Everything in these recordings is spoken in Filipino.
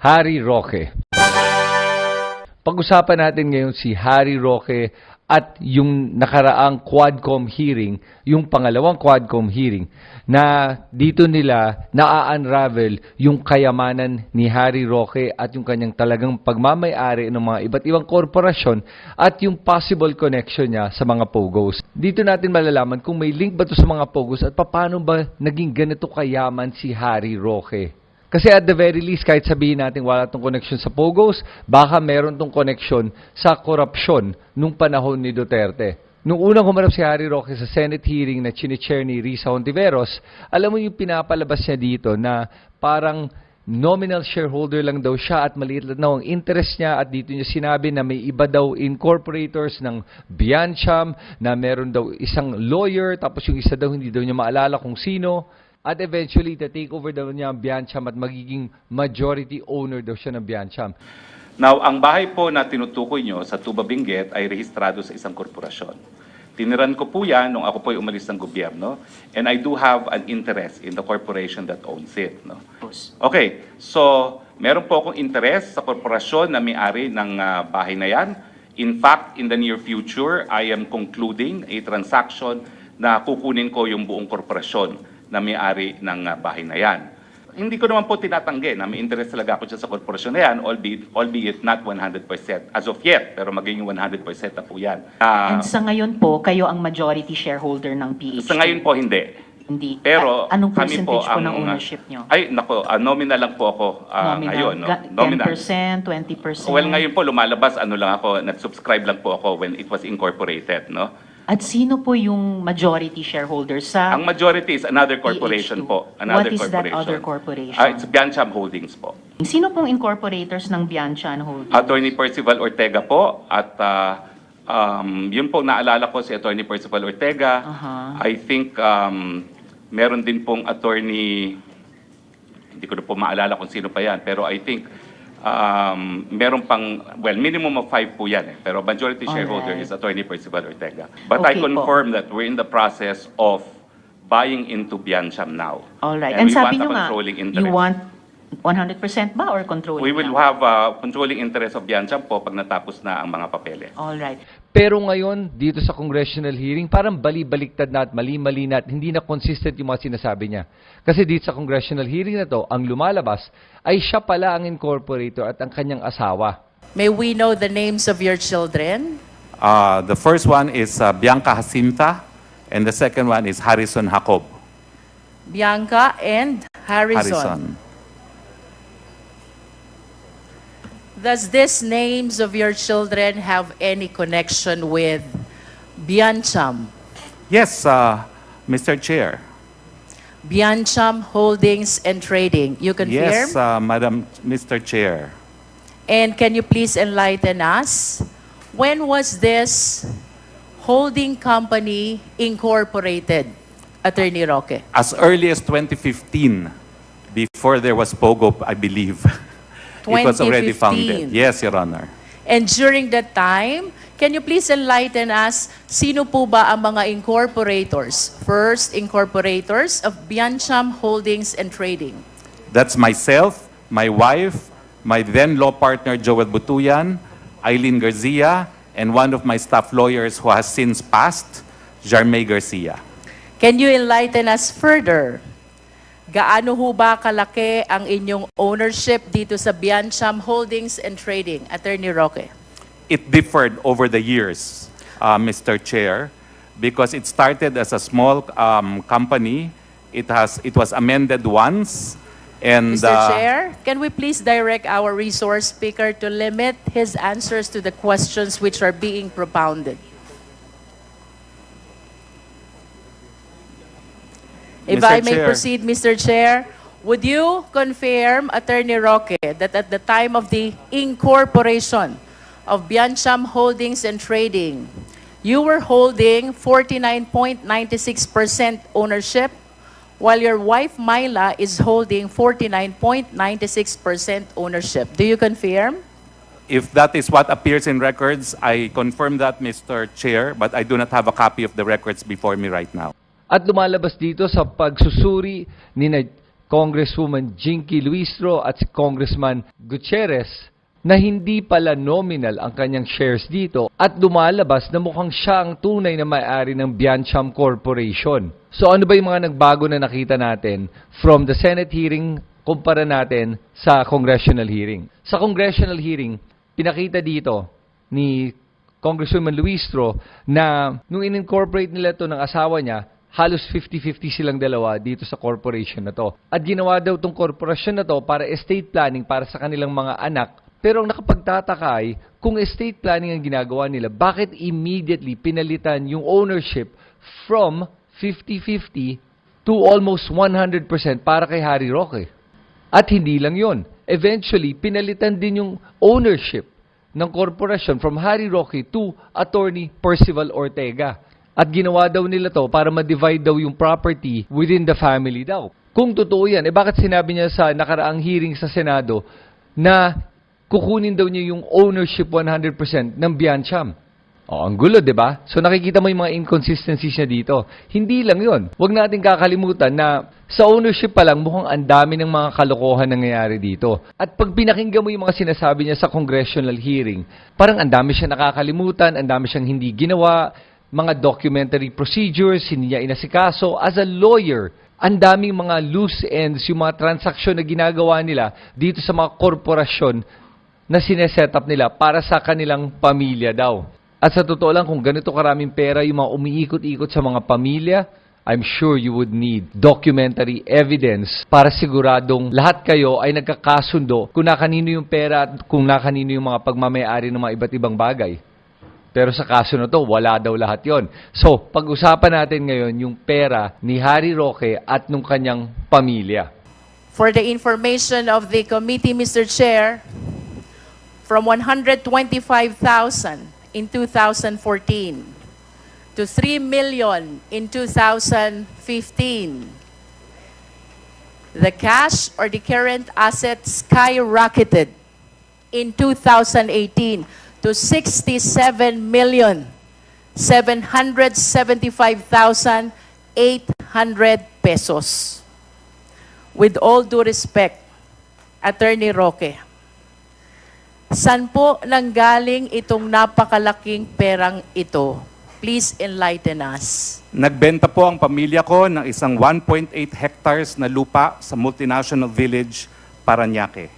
Harry Roque. Pag-usapan natin ngayon si Harry Roque at yung nakaraang Quadcom hearing, yung pangalawang Quadcom hearing, na dito nila naa-unravel yung kayamanan ni Harry Roque at yung kanyang talagang pagmamayari ng mga iba't ibang korporasyon at yung possible connection niya sa mga POGOs. Dito natin malalaman kung may link ba to sa mga POGOs at paano ba naging ganito kayaman si Harry Roque. Kasi at the very least, kahit sabihin natin wala tong connection sa Pogos, baka meron tong connection sa korupsyon nung panahon ni Duterte. Nung unang humarap si Harry Roque sa Senate hearing na chinichair ni Risa Hontiveros, alam mo yung pinapalabas niya dito na parang nominal shareholder lang daw siya at maliit lang daw ang interest niya at dito niya sinabi na may iba daw incorporators ng Biancham na meron daw isang lawyer tapos yung isa daw hindi daw niya maalala kung sino at eventually, take over daw niya ang Biancham at magiging majority owner daw siya ng Biancham. Now, ang bahay po na tinutukoy nyo sa Tuba Benguet ay rehistrado sa isang korporasyon. Tiniran ko po yan nung ako po ay umalis ng gobyerno and I do have an interest in the corporation that owns it. No? Okay, so meron po akong interest sa korporasyon na may-ari ng ah, bahay na yan. In fact, in the near future, I am concluding a transaction na kukunin ko yung buong korporasyon na may-ari ng ah, bahay na yan. Hindi ko naman po tinatanggi na may interest talaga ako sa korporasyon na yan, albeit, albeit not 100% as of yet, pero magiging 100% na po yan. Ah, And sa ngayon po, kayo ang majority shareholder ng PHP. sa ngayon po, hindi. Hindi. Pero A- anong kami percentage po po, ang... ng ownership nyo? Ay, nako, ah, nominal lang po ako ah, ngayon. No? Nominal. 10%, 20%? Well, ngayon po lumalabas, ano lang ako, nag-subscribe lang po ako when it was incorporated, no? At sino po yung majority shareholder sa Ang majority is another corporation PH2? po. Another What is that corporation. other corporation? Ah, it's Biancham Holdings po. Sino pong incorporators ng Bianchan Holdings? Attorney Percival Ortega po at ah, um, yun po naalala ko si Attorney Percival Ortega. Aha. I think um, meron din pong attorney hindi ko na po maalala kung sino pa yan pero I think um, meron pang well minimum of five po yan eh, pero majority shareholder Alright. is Attorney Percival Ortega. But I Okay po. confirm that we're in the process of buying into Biancham now. All right. And, And, we sabi want a nyo nga, controlling you interest. want 100% ba or controlling We will lang? have a controlling interest of Biancham po pag natapos na ang mga papeles. All right. Pero ngayon, dito sa congressional hearing, parang bali-baliktad na at mali-mali na at hindi na consistent yung mga sinasabi niya. Kasi dito sa congressional hearing na to, ang lumalabas ay siya pala ang incorporator at ang kanyang asawa. May we know the names of your children? Uh, the first one is uh, Bianca Jacinta, and the second one is Harrison Jacob. Bianca and Harrison. Harrison. Does these names of your children have any connection with Biancham? Yes, uh, Mr. Chair. Biancham Holdings and Trading. You confirm? Yes, uh, Madam, Mr. Chair. And can you please enlighten us? When was this holding company incorporated, Attorney Roque? As early as 2015, before there was Pogo, I believe, it was already 2015. founded. Yes, Your Honor. And during that time, can you please enlighten us, sino po ba ang mga incorporators, first incorporators of Biancham Holdings and Trading? That's myself, my wife, my then law partner Joel Butuyan, Eileen Garcia, and one of my staff lawyers who has since passed, Jarmay Garcia. Can you enlighten us further? Gaano ho ba kalaki ang inyong ownership dito sa Biancham Holdings and Trading, Attorney Roque? It differed over the years, uh, Mr. Chair, because it started as a small um, company. It has it was amended once, and Mr. uh, Chair, can we please direct our resource speaker to limit his answers to the questions which are being propounded? If Mr. I may Chair. proceed, Mr. Chair, would you confirm, Attorney Roque, that at the time of the incorporation of Biancham Holdings and Trading, you were holding 49.96% ownership, while your wife Myla is holding 49.96% ownership. Do you confirm? if that is what appears in records, I confirm that, Mr. Chair, but I do not have a copy of the records before me right now. At lumalabas dito sa pagsusuri ni Congresswoman Jinky Luistro at si Congressman Gutierrez na hindi pala nominal ang kanyang shares dito at lumalabas na mukhang siya ang tunay na may-ari ng Biancham Corporation. So ano ba yung mga nagbago na nakita natin from the Senate hearing kumpara natin sa congressional hearing? Sa congressional hearing, pinakita dito ni Congresswoman Luistro na nung in-incorporate nila to ng asawa niya, halos 50-50 silang dalawa dito sa corporation na to. At ginawa daw tong corporation na to para estate planning para sa kanilang mga anak. Pero ang nakapagtataka ay, kung estate planning ang ginagawa nila, bakit immediately pinalitan yung ownership from 50-50 to almost 100% para kay Harry Roque? At hindi lang yon. Eventually, pinalitan din yung ownership ng korporasyon from Harry Roque to Attorney Percival Ortega. At ginawa daw nila to para ma-divide daw yung property within the family daw. Kung totoo yan, eh bakit sinabi niya sa nakaraang hearing sa Senado na kukunin daw niya yung ownership 100% ng Biancham? Oh, ang gulo, 'di ba? So nakikita mo yung mga inconsistencies niya dito. Hindi lang 'yon. Huwag nating kakalimutan na sa ownership pa lang mukhang ang dami ng mga kalokohan nangyayari dito. At pag pinakinggan mo yung mga sinasabi niya sa congressional hearing, parang ang dami siya nakakalimutan, ang dami siyang hindi ginawa, mga documentary procedures, hindi niya inasikaso. As a lawyer, ang daming mga loose ends, yung mga transaksyon na ginagawa nila dito sa mga korporasyon na sineset up nila para sa kanilang pamilya daw. At sa totoo lang, kung ganito karaming pera yung mga umiikot-ikot sa mga pamilya, I'm sure you would need documentary evidence para siguradong lahat kayo ay nagkakasundo kung na kanino yung pera at kung na kanino yung mga pagmamayari ng mga iba't ibang bagay. Pero sa kaso na to, wala daw lahat yon. So, pag-usapan natin ngayon yung pera ni Harry Roque at nung kanyang pamilya. For the information of the committee, Mr. Chair, from 125,000 in 2014 to 3 million in 2015, the cash or the current assets skyrocketed in 2018 to 67 million 775,800 pesos. With all due respect, Attorney Roque, saan po nanggaling itong napakalaking perang ito? Please enlighten us. Nagbenta po ang pamilya ko ng isang 1.8 hectares na lupa sa multinational village, Paranaque.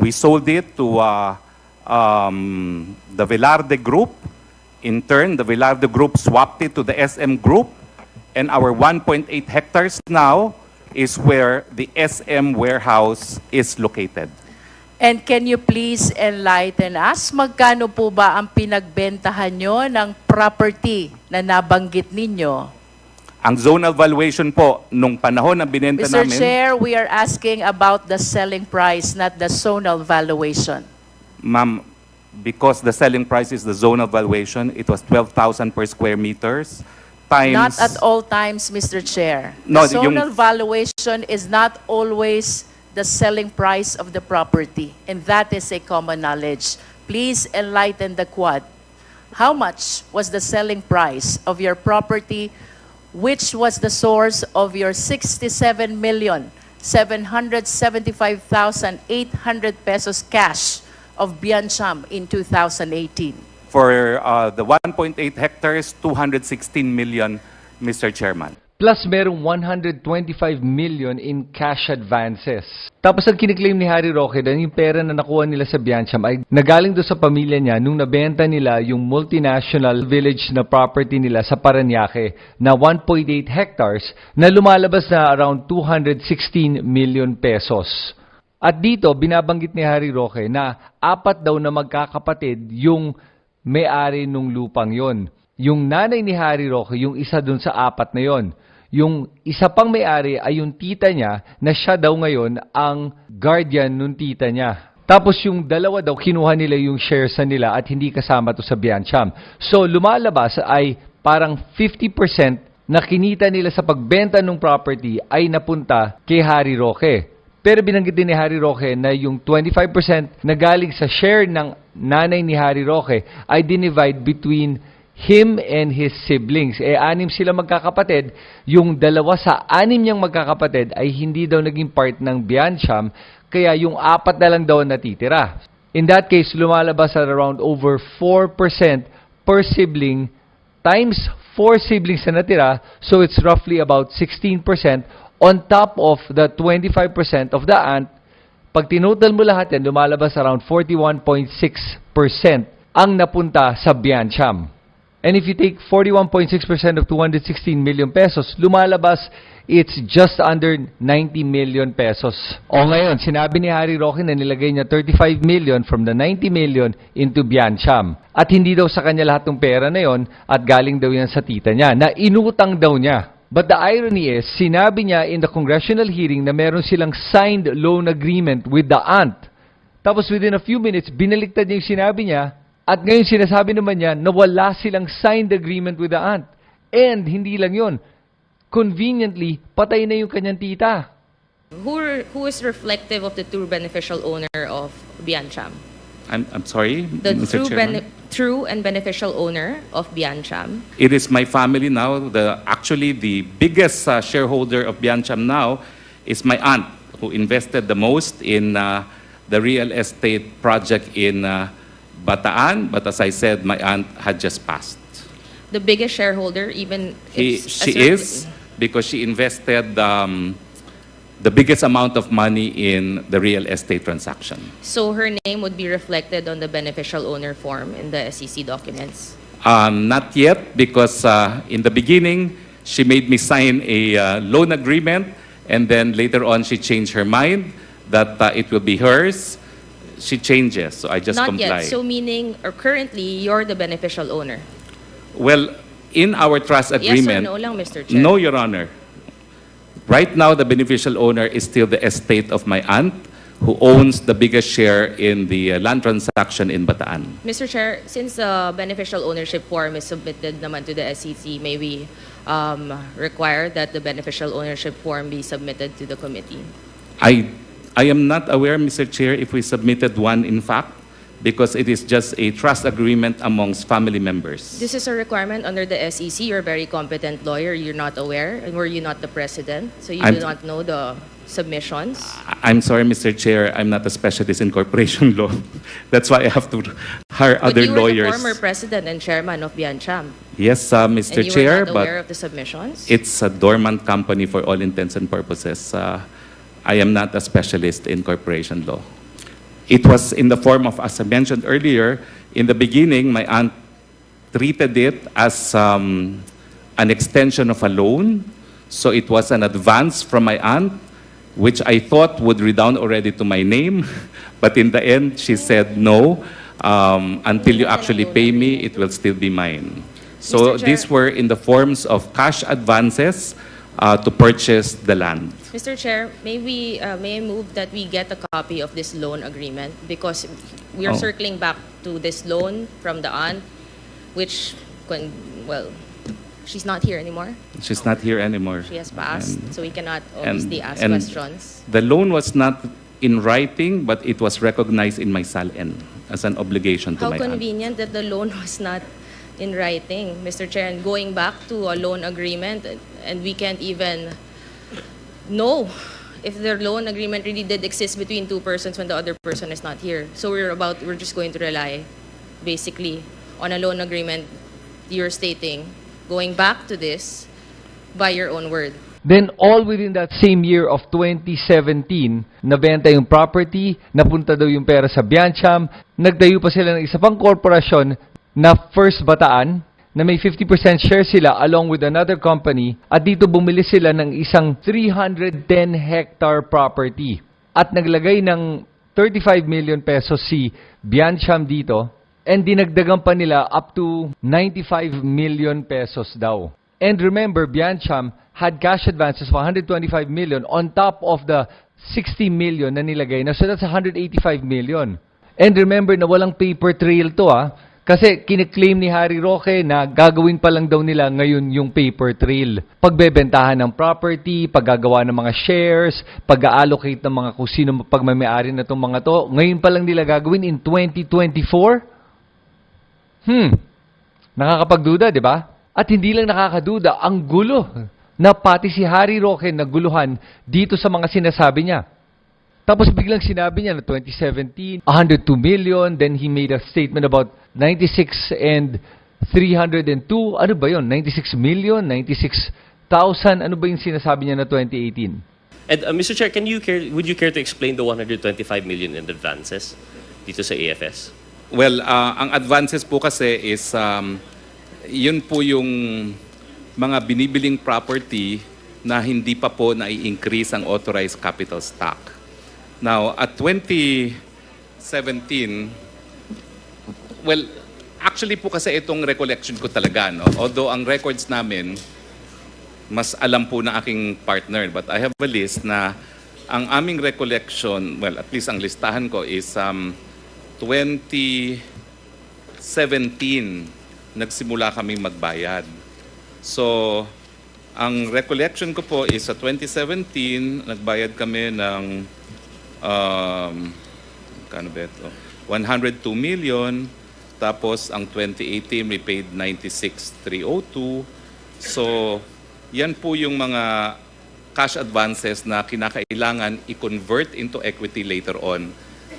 We sold it to uh, um, the Velarde Group. In turn, the Velarde Group swapped it to the SM Group. And our 1.8 hectares now is where the SM warehouse is located. And can you please enlighten us? Magkano po ba ang pinagbentahan nyo ng property na nabanggit ninyo? Ang zonal valuation po, nung panahon na binenta Mr. namin... Chair, we are asking about the selling price, not the zonal valuation. Ma'am, because the selling price is the zonal valuation, it was 12,000 per square meters times... Not at all times, Mr. Chair. No, The yung- zonal valuation is not always the selling price of the property, and that is a common knowledge. Please enlighten the Quad. How much was the selling price of your property, which was the source of your 67,775,800 pesos cash of Biancham in 2018? For uh, the 1.8 hectares, 216 million, Mr. Chairman. Plus, merong 125 million in cash advances. Tapos ang kiniklaim ni Harry Roque na yung pera na nakuha nila sa Biancham ay nagaling doon sa pamilya niya nung nabenta nila yung multinational village na property nila sa Paranaque na 1.8 hectares na lumalabas na around 216 million pesos. At dito, binabanggit ni Harry Roque na apat daw na magkakapatid yung may-ari nung lupang yon. Yung nanay ni Harry Roque, yung isa dun sa apat na yon. Yung isa pang may-ari ay yung tita niya na siya daw ngayon ang guardian nung tita niya. Tapos yung dalawa daw, kinuha nila yung shares na nila at hindi kasama to sa Biancham. So lumalabas ay parang 50% na kinita nila sa pagbenta ng property ay napunta kay Harry Roque. Pero binanggit din ni Harry Roque na yung 25% na galing sa share ng nanay ni Harry Roque ay dinivide between him and his siblings. Eh, anim sila magkakapatid. Yung dalawa sa anim niyang magkakapatid ay hindi daw naging part ng Biancham, kaya yung apat na lang daw natitira. In that case, lumalabas at around over 4% per sibling times 4 siblings na natira, so it's roughly about 16% on top of the 25% of the aunt. Pag tinotal mo lahat yan, lumalabas around 41.6% ang napunta sa Biancham. And if you take 41.6% of 216 million pesos, lumalabas it's just under 90 million pesos. O ngayon, sinabi ni Harry Roque na nilagay niya 35 million from the 90 million into Biancham. At hindi daw sa kanya lahat ng pera na yon at galing daw yan sa tita niya, na inutang daw niya. But the irony is, sinabi niya in the congressional hearing na meron silang signed loan agreement with the aunt. Tapos within a few minutes, binaliktad niya yung sinabi niya at ngayon sinasabi naman niya na wala silang signed agreement with the aunt. And hindi lang yon conveniently, patay na yung kanyang tita. Who, who is reflective of the true beneficial owner of Biancham? I'm, I'm sorry, The Mr. true, Chairman. bene- true and beneficial owner of Biancham? It is my family now. The actually the biggest uh, shareholder of Biancham now is my aunt, who invested the most in uh, the real estate project in uh, Bataan. But as I said, my aunt had just passed. The biggest shareholder, even He, if she is because she invested um, the biggest amount of money in the real estate transaction. So her name would be reflected on the beneficial owner form in the SEC documents. Um, not yet, because uh, in the beginning, she made me sign a uh, loan agreement, and then later on, she changed her mind that uh, it will be hers. She changes, so I just Not comply. yet. So meaning, or currently, you're the beneficial owner. well, in our trust Yes or agreement, no lang, Mr. Chair? no, Your Honor. Right now, the beneficial owner is still the estate of my aunt, who owns the biggest share in the uh, land transaction in Bataan. Mr. Chair, since the beneficial ownership form is submitted naman to the SEC, may we um, require that the beneficial ownership form be submitted to the committee? I, I am not aware, Mr. Chair, if we submitted one in fact, because it is just a trust agreement amongst family members. This is a requirement under the SEC. You're a very competent lawyer. You're not aware, and were you not the president? So you I'm- do not know the submissions? I- I'm sorry, Mr. Chair, I'm not a specialist in corporation law. That's why I have to hire But other you were lawyers. the former president and chairman of Biancham. Yes, uh, Mr. And you Chair, were not aware but of the submissions? it's a dormant company for all intents and purposes. Uh, I am not a specialist in corporation law. It was in the form of, as I mentioned earlier, in the beginning, my aunt treated it as um, an extension of a loan. So it was an advance from my aunt, which I thought would redound already to my name. But in the end, she said, no, um, until you actually pay me, it will still be mine. So these were in the forms of cash advances uh, to purchase the land. Mr. Chair, may we, uh, may I move that we get a copy of this loan agreement? Because we are Oh. circling back to this loan from the aunt, which, when, well, she's not here anymore. She's not here anymore. She has passed, And- so we cannot obviously ask and questions. The loan was not in writing, but it was recognized in my SALN as an obligation to How my aunt. convenient that the loan was not in writing, Mr. Chair, and going back to a loan agreement, and we can't even know if the loan agreement really did exist between two persons when the other person is not here. So we're about, we're just going to rely, basically, on a loan agreement you're stating, going back to this by your own word. Then all within that same year of 2017, nabenta yung property, napunta daw yung pera sa Biancham, nagtayo pa sila ng isa pang korporasyon na First Bataan, na may 50% share sila along with another company, at dito bumili sila ng isang 310 hectare property. At naglagay ng 35 million pesos si Biancham dito, and dinagdagan pa nila up to 95 million pesos daw. And remember, Biancham had cash advances of 125 million on top of the 60 million na nilagay na. So that's 185 million. And remember na walang paper trail to ah. Kasi kiniklaim ni Harry Roque na gagawin pa lang daw nila ngayon yung paper trail. Pagbebentahan ng property, paggagawa ng mga shares, pag-allocate ng mga kung sino pagmamayari na itong mga to. Ngayon pa lang nila gagawin in 2024? Hmm. Nakakapagduda, di ba? At hindi lang nakakaduda, ang gulo na pati si Harry Roque naguluhan dito sa mga sinasabi niya. Tapos biglang sinabi niya na 2017, 102 million, then he made a statement about 96 and 302. Ano ba yon? 96 million, 96,000. Ano ba yung sinasabi niya na 2018? And uh, Mr. Chair, can you care, would you care to explain the 125 million in advances dito sa AFS? Well, ah, ang advances po kasi is, um, yun po yung mga binibiling property na hindi pa po na-increase ang authorized capital stock. Now, at 2017, well, actually po kasi itong recollection ko talaga, no? Although ang records namin, mas alam po ng aking partner. But I have a list na ang aming recollection, well, at least ang listahan ko is um, 2017, nagsimula kaming magbayad. So, ang recollection ko po is sa 2017, nagbayad kami ng um, kano ba ito? 102 million. Tapos, ang 2018, we paid 96,302. So, yan po yung mga cash advances na kinakailangan i-convert into equity later on.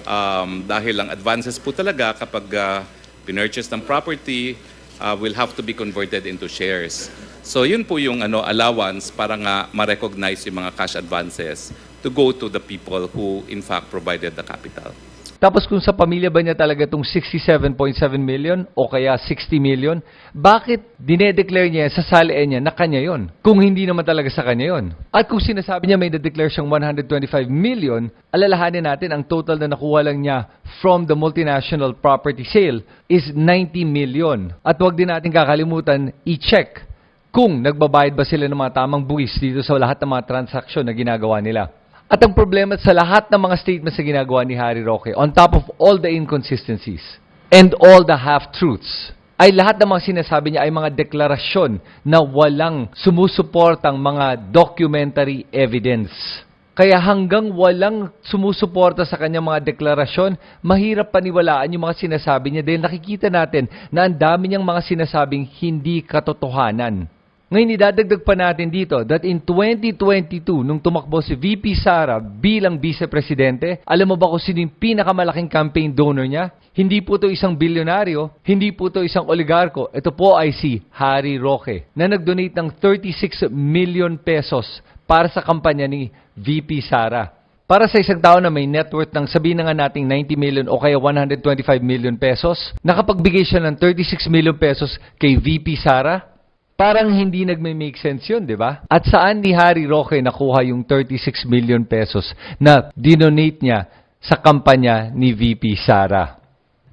Um, dahil ang advances po talaga kapag uh, pinurchase ng property uh, will have to be converted into shares. So yun po yung ano allowance para nga ma-recognize yung mga cash advances to go to the people who in fact provided the capital. Tapos kung sa pamilya ba niya talaga itong 67.7 million o kaya 60 million, bakit dinedeclare niya sa salian niya na kanya yon? Kung hindi naman talaga sa kanya yon. At kung sinasabi niya may na-declare siyang 125 million, alalahanin natin ang total na nakuha lang niya from the multinational property sale is 90 million. At wag din natin kakalimutan i-check kung nagbabayad ba sila ng mga tamang buwis dito sa lahat ng mga transaksyon na ginagawa nila. At ang problema sa lahat ng mga statements na ginagawa ni Harry Roque, on top of all the inconsistencies and all the half-truths, ay lahat ng mga sinasabi niya ay mga deklarasyon na walang sumusuportang mga documentary evidence. Kaya hanggang walang sumusuporta sa kanyang mga deklarasyon, mahirap paniwalaan yung mga sinasabi niya dahil nakikita natin na ang dami niyang mga sinasabing hindi katotohanan. Ngayon, idadagdag pa natin dito that in 2022, nung tumakbo si VP Sara bilang vice-presidente, alam mo ba kung sino yung pinakamalaking campaign donor niya? Hindi po to isang bilyonaryo, hindi po to isang oligarko. Ito po ay si Harry Roque na nag-donate ng 36 million pesos para sa kampanya ni VP Sara. Para sa isang tao na may net worth ng sabihin na nga nating 90 million o kaya 125 million pesos, nakapagbigay siya ng 36 million pesos kay VP Sara, Parang hindi nagme-make sense yun, di ba? At saan ni Harry Roque nakuha yung 36 million pesos na dinonate niya sa kampanya ni VP Sara?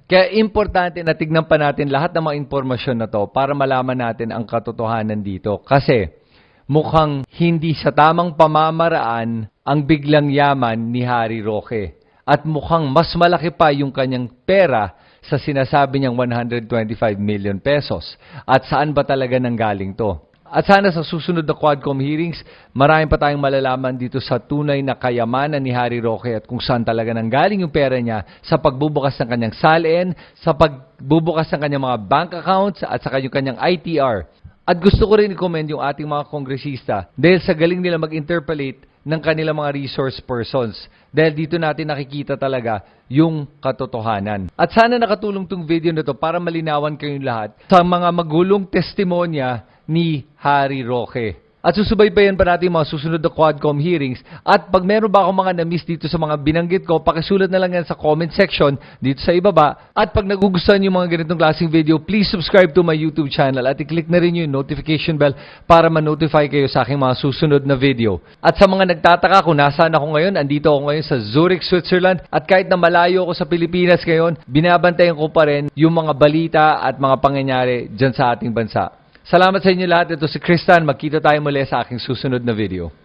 Kaya importante na tignan pa natin lahat ng mga impormasyon na to para malaman natin ang katotohanan dito. Kasi mukhang hindi sa tamang pamamaraan ang biglang yaman ni Harry Roque. At mukhang mas malaki pa yung kanyang pera sa sinasabi niyang 125 million pesos. At saan ba talaga nanggaling to? At sana sa susunod na Quadcom hearings, marami pa tayong malalaman dito sa tunay na kayamanan ni Harry Roque at kung saan talaga nanggaling yung pera niya sa pagbubukas ng kanyang salin, sa pagbubukas ng kanyang mga bank accounts at sa kanyang kanyang ITR. At gusto ko rin i-commend yung ating mga kongresista dahil sa galing nila mag-interpolate ng kanilang mga resource persons. Dahil dito natin nakikita talaga yung katotohanan. At sana nakatulong tong video na to para malinawan kayong lahat sa mga magulong testimonya ni Harry Roque. At susubaybayan pa natin mga susunod na Quadcom hearings. At pag meron ba akong mga na-miss dito sa mga binanggit ko, pakisulat na lang yan sa comment section dito sa ibaba. At pag nagugustuhan yung mga ganitong klaseng video, please subscribe to my YouTube channel at i-click na rin yung notification bell para ma-notify kayo sa aking mga susunod na video. At sa mga nagtataka kung nasaan ako ngayon, andito ako ngayon sa Zurich, Switzerland. At kahit na malayo ako sa Pilipinas ngayon, binabantayan ko pa rin yung mga balita at mga pangyayari dyan sa ating bansa. Salamat sa inyo lahat. Ito si Kristan. Magkita tayo muli sa aking susunod na video.